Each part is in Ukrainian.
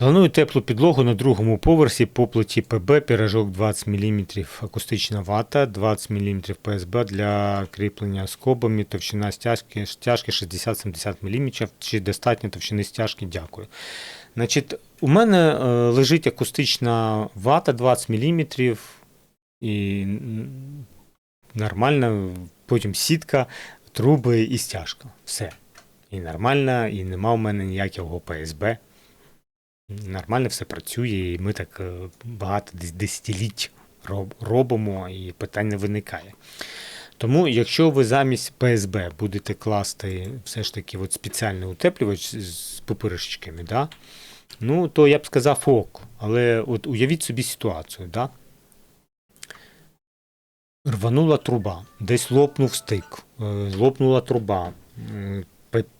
Планую теплу підлогу на другому поверсі по плиті ПБ, піражок 20 мм, акустична вата, 20 мм ПСБ для кріплення скобами, товщина стяжки, стяжки 60-70 мм, чи достатньо товщини стяжки, дякую. Значить, у мене е, лежить акустична вата 20 мм і нормальна, потім сітка, труби і стяжка. Все. І нормально, і нема у мене ніякого ПСБ. Нормально все працює, і ми так е, багато дес- десятиліть робимо, і питань не виникає. Тому, якщо ви замість ПСБ будете класти все ж таки от спеціальний утеплювач з- з пупиришечками, да? ну, то я б сказав ок. Але от уявіть собі ситуацію, да? рванула труба, десь лопнув стик, е, лопнула труба,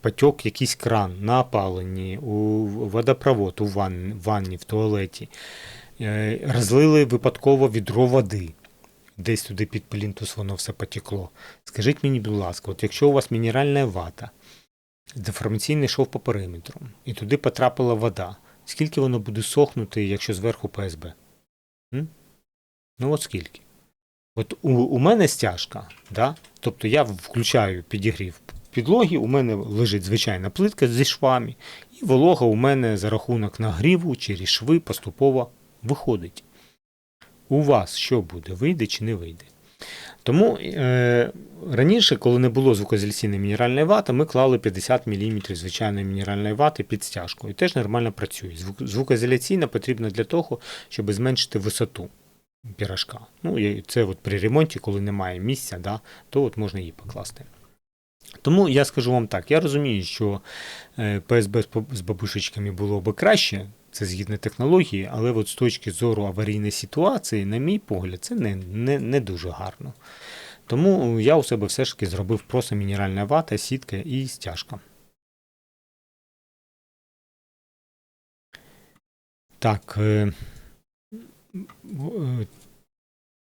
потік якийсь кран на опаленні, у водопровод у ванні, ванні в туалеті. Е, Розлили випадково відро води. Десь туди під плінтус воно все потекло. Скажіть мені, будь ласка, от якщо у вас мінеральна вата, деформаційний шов по периметру, і туди потрапила вода, скільки воно буде сохнути, якщо зверху ПСБ? М? Ну от скільки? От у, у мене стяжка, да? тобто я включаю підігрів підлоги, у мене лежить звичайна плитка зі швами, і волога у мене за рахунок нагріву через шви поступово виходить. У вас що буде, вийде чи не вийде? Тому е, раніше, коли не було звукоізоляційної мінеральної вати, ми клали 50 мм звичайної мінеральної вати під стяжку. І теж нормально працює. Звук, звукоізоляційна потрібна для того, щоб зменшити висоту пірашка. Ну, і це от при ремонті, коли немає місця, да, то от можна її покласти. Тому я скажу вам так: я розумію, що е, ПСБ з бабушечками було би краще, це згідно технології, але от з точки зору аварійної ситуації, на мій погляд, це не, не, не дуже гарно. Тому я у себе все ж таки зробив просто мінеральна вата, сітка і стяжка. Так. е, е,